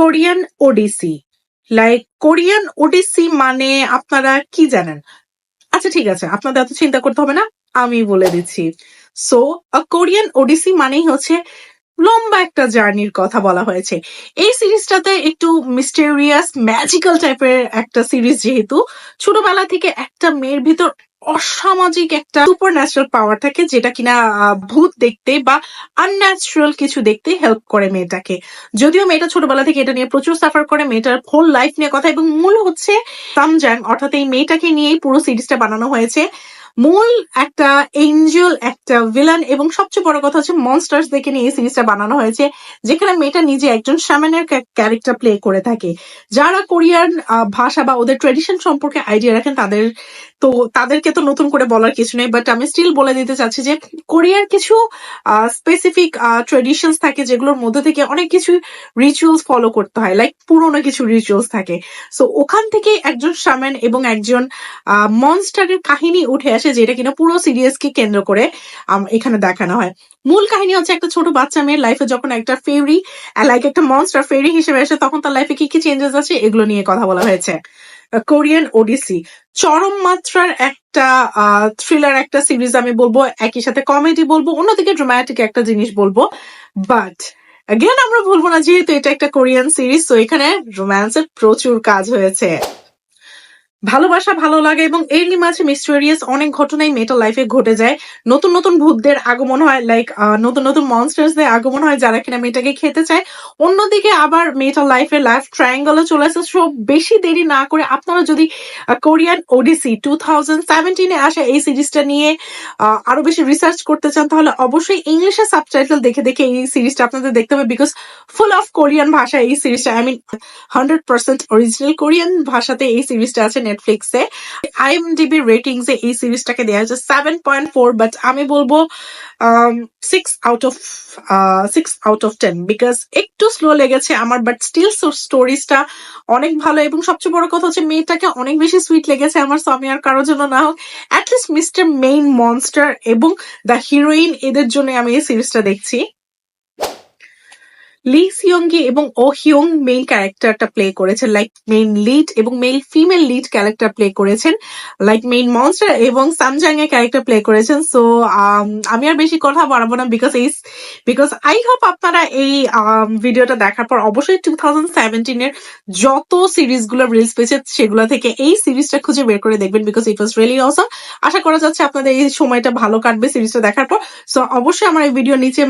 Korean odyssey like Korean odyssey মানে আপনারা কি জানেন? আচ্ছা ঠিক আছে, আপনাদের এত চিন্তা করতে হবে না, আমি বলে দিচ্ছি। সো কোরিয়ান ওডিসি মানেই হচ্ছে লম্বা একটা জার্নির কথা বলা হয়েছে। এই সিরিজটাতে একটু মিস্টেরিয়াস ম্যাজিক্যাল টাইপের একটা সিরিজ যেহেতু, ছোটবেলা থেকে একটা মেয়ের ভিতর অসামাজিক একটা সুপার ন্যাচারাল পাওয়ার থাকে যেটা কিনা ভূত দেখতে বা আনন্যাচারাল কিছু দেখতে হেল্প করে মেয়েটাকে। যদিও মেয়েটা ছোটবেলা থেকে এটা নিয়ে প্রচুর সাফার করে, মেয়েটার হোল লাইফ নিয়ে কথা এবং মূল হচ্ছে সামজাং, অর্থাৎ এই মেয়েটাকে নিয়েই পুরো সিরিজটা বানানো হয়েছে। মূল একটা এঞ্জেল একটা ভিলান এবং সবচেয়ে বড় কথা হচ্ছে মনস্টার্স দেখে নিয়ে এই সিরিজটা বানানো হয়েছে, যেখানে মেয়েটা নিজে একজন শ্যামানের ক্যারেক্টার প্লে করে থাকে। যারা কোরিয়ান ভাষা বা ওদের ট্রেডিশন সম্পর্কে আইডিয়া রাখেন, তাদের তো, তাদেরকে তো নতুন করে বলার কিছু নেই বাট আমি স্টিল বলে দিতে চাচ্ছি যে কোরিয়ার কিছু স্পেসিফিক ট্রেডিশনস থাকে যেগুলোর মধ্যে থেকে অনেক কিছু রিচুয়ালস ফলো করতে হয় লাইক পুরোনো কিছু রিচুয়ালস থাকে। সো ওখান থেকে একজন শামেন এবং একজন মনস্টারের কাহিনী উঠে আসে যেটা কিনা পুরো সিরিয়াসকে কেন্দ্র করে এখানে দেখানো হয়। মূল কাহিনী হচ্ছে একটা ছোট বাচ্চা মেয়ের লাইফে যখন একটা ফেরি লাইক একটা মনস্টার ফেরি হিসেবে আসে, তখন তার লাইফে কি কি চেঞ্জেস আছে এগুলো নিয়ে কথা বলা হয়েছে। কোরিয়ান ওডিসি চরম মাত্রার একটা থ্রিলার একটা সিরিজ আমি বলব, একই সাথে কমেডি বলব, অন্যদিকে ড্রামাটিক একটা জিনিস বলব। বাট আমরা বলব না, যেহেতু এটা একটা কোরিয়ান সিরিজ তো এখানে রোম্যান্সের প্রচুর কাজ হয়েছে। ভালোবাসা ভালো লাগে এবং এরই মাঝে মিস্টেরিয়াস অনেক ঘটনাই মেয়েটার লাইফে ঘটে যায়। নতুন নতুন ভূতদের আগমন হয় লাইক নতুন নতুন মনস্টার্সদের আগমন হয় যারা কিনা মেয়েটাকে খেতে চায়। অন্যদিকে আবার মেয়েটার লাইফে লাইফ ট্রায়াঙ্গলে চলে আসে। সো বেশি দেরি না করে আপনারা যদি কোরিয়ান ওডিসি টু থাউজেন্ড সেভেন্টিনে আসা এই সিরিজটা নিয়ে আরও বেশি রিসার্চ করতে চান, তাহলে অবশ্যই ইংলিশে সাবটাইটেল দেখে দেখে এই সিরিজটা আপনাদের দেখতে হবে বিকজ ফুল অফ কোরিয়ান ভাষা এই সিরিজটা I mean hundred percent original Korean ভাষাতে এই সিরিজটা আছে নেটফ্লিক্সে আইএমডিবি রেটিংস এ এই সিরিজটাকে দেওয়া হচ্ছে সেভেন পয়েন্ট ফোর বাট আমি বলব six out of six out of ten because একটু স্লো লেগেছে আমার বাট স্টিল স্টোরিজটা অনেক ভালো, এবং সবচেয়ে বড় কথা হচ্ছে মেয়েটাকে অনেক বেশি সুইট লেগেছে আমার স্বামী আর কারোর জন্য না হোক at least mister main monster এবং দ্য হিরোইন এদের জন্য আমি এই সিরিজটা দেখছি। লি সিয়ঙ্গি এবং ও হিয়ং মেইন ক্যারেক্টারটা প্লে করেছেন লাইক মেইন লিড এবং male female lead character play করেছেন লাইক মেইন মনস্টার এবং সামজাং এর ক্যারেক্টার প্লে করেছেন। সো আমি আর বেশি কথা বাড়াবো না বিকজ এই বিকজ আই হোপ আপনারা এই ভিডিওটা দেখার পর অবশ্যই টু থাউজেন্ড সেভেন্টিনের যত সিরিজগুলো রিলিজ পেয়েছে সেগুলো থেকে এই সিরিজটা খুঁজে বের করে দেখবেন বিকজ ইট ওয়াজ রিয়েলি অসম আশা করা যাচ্ছে আপনাদের এই সময়টা ভালো কাটবে সিরিজটা দেখার পর। সো অবশ্যই আমার এই ভিডিও নিচে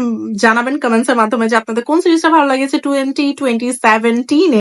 জানাবেন কমেন্টস এর মাধ্যমে যে আপনাদের কোন সিরিজটা ভালো লেগেছে টোয়েন্টি টোয়েন্টি সেভেন্টিনে